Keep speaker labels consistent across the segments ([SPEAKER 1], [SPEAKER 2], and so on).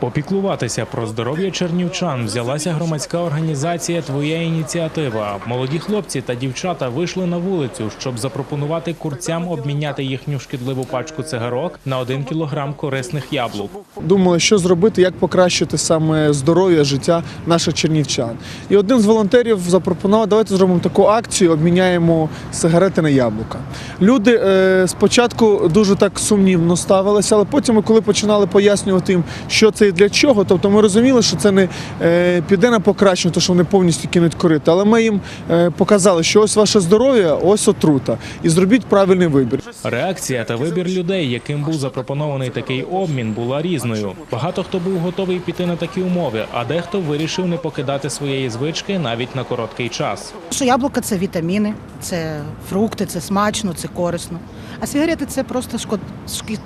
[SPEAKER 1] Попіклуватися про здоров'я чернівчан взялася громадська організація Твоя ініціатива. Молоді хлопці та дівчата вийшли на вулицю, щоб запропонувати курцям обміняти їхню шкідливу пачку цигарок на один кілограм корисних яблук.
[SPEAKER 2] думали, що зробити, як покращити саме здоров'я життя наших чернівчан. І один з волонтерів запропонував, давайте зробимо таку акцію, обміняємо сигарети на яблука. Люди е, спочатку дуже так сумнівно ставилися, але потім, коли починали пояснювати їм, що це і для чого, тобто ми розуміли, що це не е, піде на покращення, то що вони повністю кинуть корити, але ми їм е, показали, що ось ваше здоров'я, ось отрута, і зробіть правильний вибір.
[SPEAKER 1] Реакція та вибір людей, яким був запропонований такий обмін, була різною. Багато хто був готовий піти на такі умови, а дехто вирішив не покидати своєї звички навіть на короткий час.
[SPEAKER 3] Що яблука це вітаміни, це фрукти, це смачно, це корисно. А сигарети це просто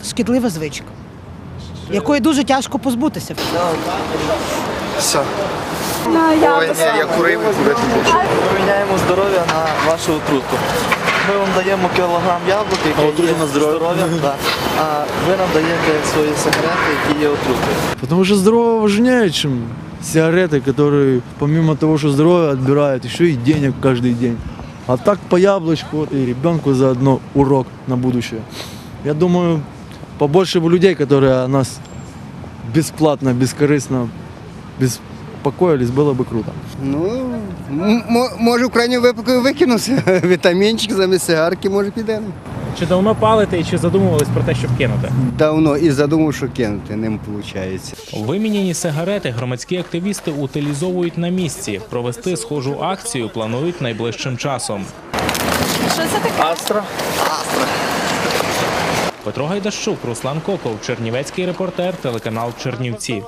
[SPEAKER 3] шкідлива звичка, якої дуже тяжко позбутися.
[SPEAKER 4] Все. Ой, ні, я курив і курити більше.
[SPEAKER 5] Ми міняємо здоров'я на вашу отруту. Ми вам даємо кілограм яблук, які є на здоров'я, да. а ви нам даєте свої сигарети, які є отрутою.
[SPEAKER 6] Потому что здорово важнее, чем сигареты, которые помимо того, что здоровье отбирают, еще и денег каждый день. А так по яблочку вот, и ребенку заодно урок на будущее. Я думаю, побольше бы людей, которые о нас бесплатно, бескорыстно беспокоились, было бы круто.
[SPEAKER 7] Ну, м- мо- може в крайньому випадку викинувся. Вітамінчик замість сигарки може піде.
[SPEAKER 1] Чи давно палите і чи задумувались про те, щоб кинути?
[SPEAKER 7] Давно і задумав, що кинути, ним виходить.
[SPEAKER 1] Виміняні сигарети громадські активісти утилізовують на місці. Провести схожу акцію планують найближчим часом.
[SPEAKER 8] Що це таке?
[SPEAKER 5] Астра.
[SPEAKER 1] Петро Гайдащук, Руслан Коков, Чернівецький репортер, телеканал Чернівці.